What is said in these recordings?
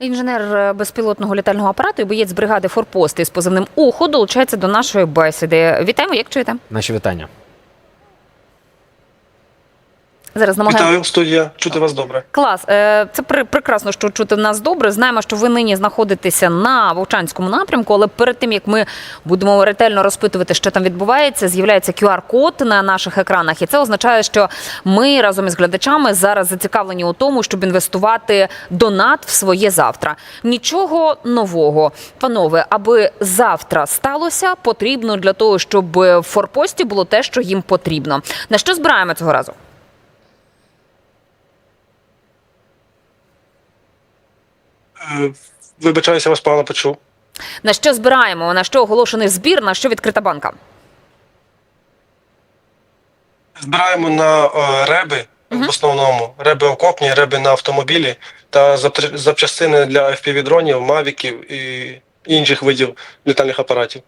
Інженер е, безпілотного літального апарату і боєць бригади Форпост із позивним ухо долучається до нашої бесіди. Вітаємо, як чуєте? Наші вітання. Зараз намагаємо. Вітаю, студія. Чути вас добре. Клас, Е, це прекрасно, що чути нас добре. Знаємо, що ви нині знаходитеся на Вовчанському напрямку, але перед тим як ми будемо ретельно розпитувати, що там відбувається, з'являється QR-код на наших екранах, і це означає, що ми разом із глядачами зараз зацікавлені у тому, щоб інвестувати донат в своє завтра. Нічого нового, панове, аби завтра сталося, потрібно для того, щоб в форпості було те, що їм потрібно. На що збираємо цього разу? Вибачаюся, вас погано почув. На що збираємо? На що оголошений збір? На що відкрита банка? Збираємо на е, реби в основному, реби окопні, реби на автомобілі та запчастини для FPV-дронів, мавіків і інших видів літальних апаратів.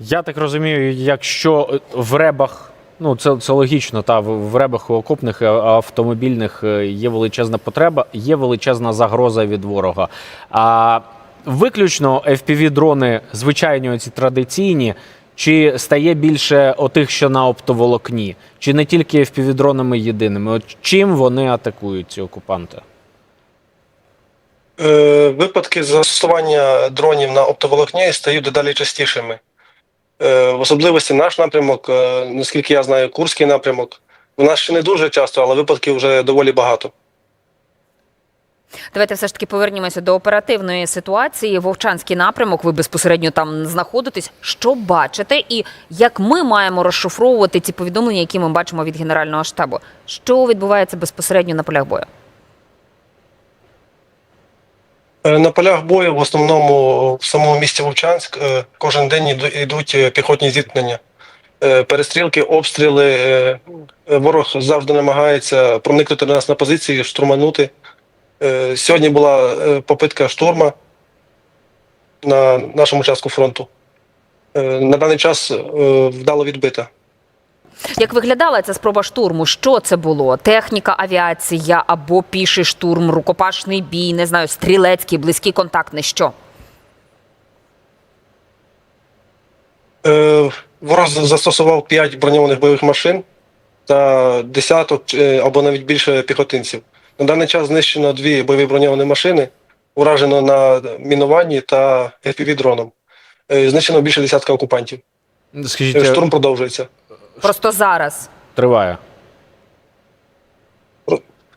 Я так розумію, якщо в ребах, ну це, це логічно, та в, ребах окопних і автомобільних е, є величезна потреба, є величезна загроза від ворога. А виключно FPV-дрони, звичайні оці традиційні, чи стає більше отих, що на оптоволокні, чи не тільки FPV-дронами єдиними? От чим вони атакують ці окупанти? Е, Випадки застосування дронів на оптоволокні стають дедалі частішими. Е, В особливості наш напрямок, е, наскільки я знаю, Курський напрямок. У нас ще не дуже часто, але випадків вже доволі багато. Давайте все ж таки повернімося до оперативної ситуації. Вовчанський напрямок. Ви безпосередньо там знаходитесь. Що бачите, і як ми маємо розшифровувати ці повідомлення, які ми бачимо від генерального штабу? Що відбувається безпосередньо на полях бою? Е, На полях бою в основному в самому місті Вовчанськ е, кожен день йдуть е, піхотні зіткнення. Е, Перестрілки, обстріли. е, е, Ворог завжди намагається проникнути до нас на позиції, штурманути. Е, Сьогодні була е, попитка штурма на нашому участку фронту. Е, На даний час е, вдало відбита. Як виглядала ця спроба штурму? Що це було? Техніка, авіація або піший штурм, рукопашний бій, не знаю, стрілецький, близький контактний. Що? Е, Ворог застосував 5 броньованих бойових машин та десяток е, або навіть більше піхотинців. На даний час знищено дві бойові броньовані машини, уражено на мінуванні та FPV-дроном. Е, Знищено більше десятка окупантів. Скажіть, Е, Штурм продовжується. Просто зараз. триває.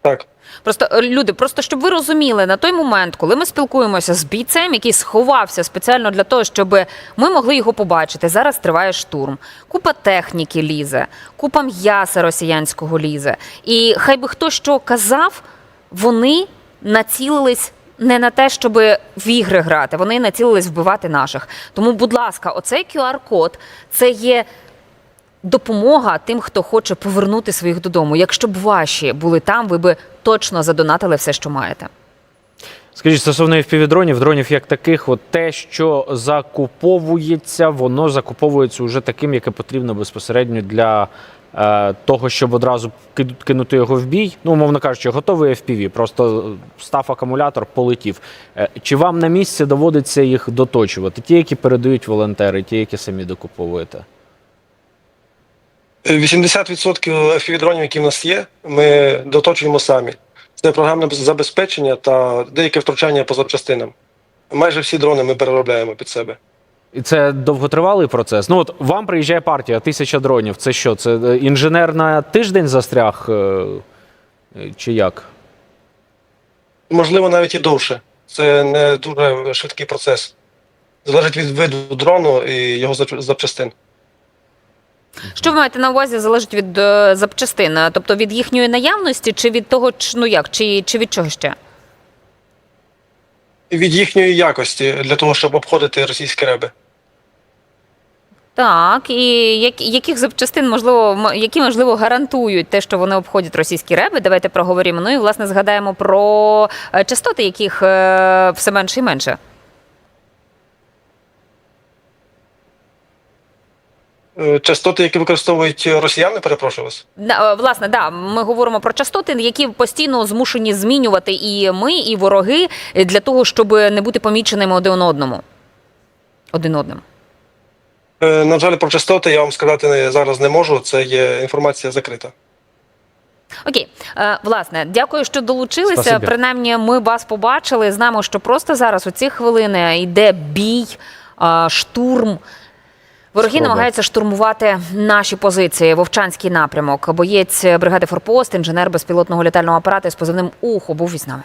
Так. Просто е, люди, просто щоб ви розуміли, на той момент, коли ми спілкуємося з бійцем, який сховався спеціально для того, щоб ми могли його побачити. Зараз триває штурм. Купа техніки лізе, купа м'яса росіянського лізе. І хай би хто що казав, вони націлились. Не на те, щоб в ігри грати, вони націлились вбивати наших. Тому, будь ласка, оцей QR-код це є допомога тим, хто хоче повернути своїх додому. Якщо б ваші були там, ви би точно задонатили все, що маєте. Скажіть, стосовно FPV-дронів, дронів як таких, от те, що закуповується, воно закуповується уже таким, яке потрібно безпосередньо для е, того, щоб одразу кинути його в бій. Ну, умовно кажучи, готовий FPV, просто став акумулятор, полетів. Е, чи вам на місці доводиться їх доточувати? Ті, які передають волонтери, ті, які самі докуповуєте? Е, 80% FPV-дронів, які в нас є, ми доточуємо самі. Це програмне забезпечення та деяке втручання по запчастинам. Майже всі дрони ми переробляємо під себе. І це довготривалий процес. Ну от вам приїжджає партія, тисяча дронів. Це що? Це е, інженер на тиждень застряг? е, е, Чи як? Можливо, навіть і довше. Це не дуже швидкий процес. Залежить від виду дрону і його запчастин. Що ви маєте на увазі залежить від е, запчастин, Е, тобто від їхньої наявності, чи від того, ну як, чи, чи від чого ще? Від їхньої якості для того, щоб обходити російські реби. Так, і як, яких запчастин можливо, м- які можливо гарантують те, що вони обходять російські реби? Давайте проговоримо. Ну і власне згадаємо про е, частоти, яких е, все менше і менше. Частоти, які використовують росіяни, перепрошую вас. Да, е, Власне, да, ми говоримо про частоти, які постійно змушені змінювати і ми, і вороги е, для того, щоб не бути поміченими один одному. Один одним. Е, На жаль, про частоти я вам сказати зараз не можу. Це є інформація закрита. Окей, е, власне, дякую, що долучилися. Спасибі. Принаймні, ми вас побачили. Знаємо, що просто зараз у ці хвилини йде бій, е, штурм. Вороги намагаються штурмувати наші позиції. Вовчанський напрямок. Боєць бригади Форпост, інженер безпілотного літального апарату з позивним Ухо був із нами.